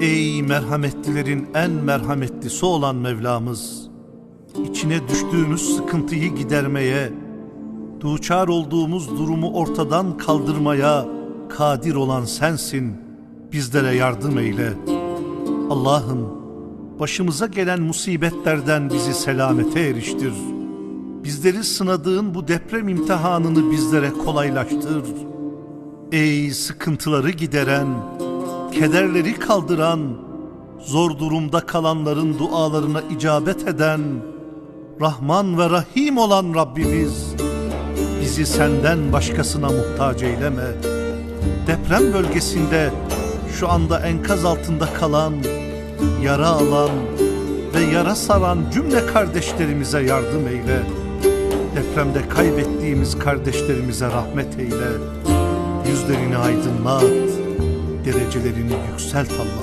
Ey merhametlilerin en merhametlisi olan Mevlamız, içine düştüğümüz sıkıntıyı gidermeye, duçar olduğumuz durumu ortadan kaldırmaya kadir olan sensin. Bizlere yardım eyle. Allah'ım, başımıza gelen musibetlerden bizi selamete eriştir. Bizleri sınadığın bu deprem imtihanını bizlere kolaylaştır. Ey sıkıntıları gideren, kederleri kaldıran, zor durumda kalanların dualarına icabet eden, Rahman ve Rahim olan Rabbimiz, bizi senden başkasına muhtaç eyleme. Deprem bölgesinde şu anda enkaz altında kalan, yara alan ve yara saran cümle kardeşlerimize yardım eyle. Depremde kaybettiğimiz kardeşlerimize rahmet eyle. Yüzlerini aydınlat, derecelerini yükselt Allah.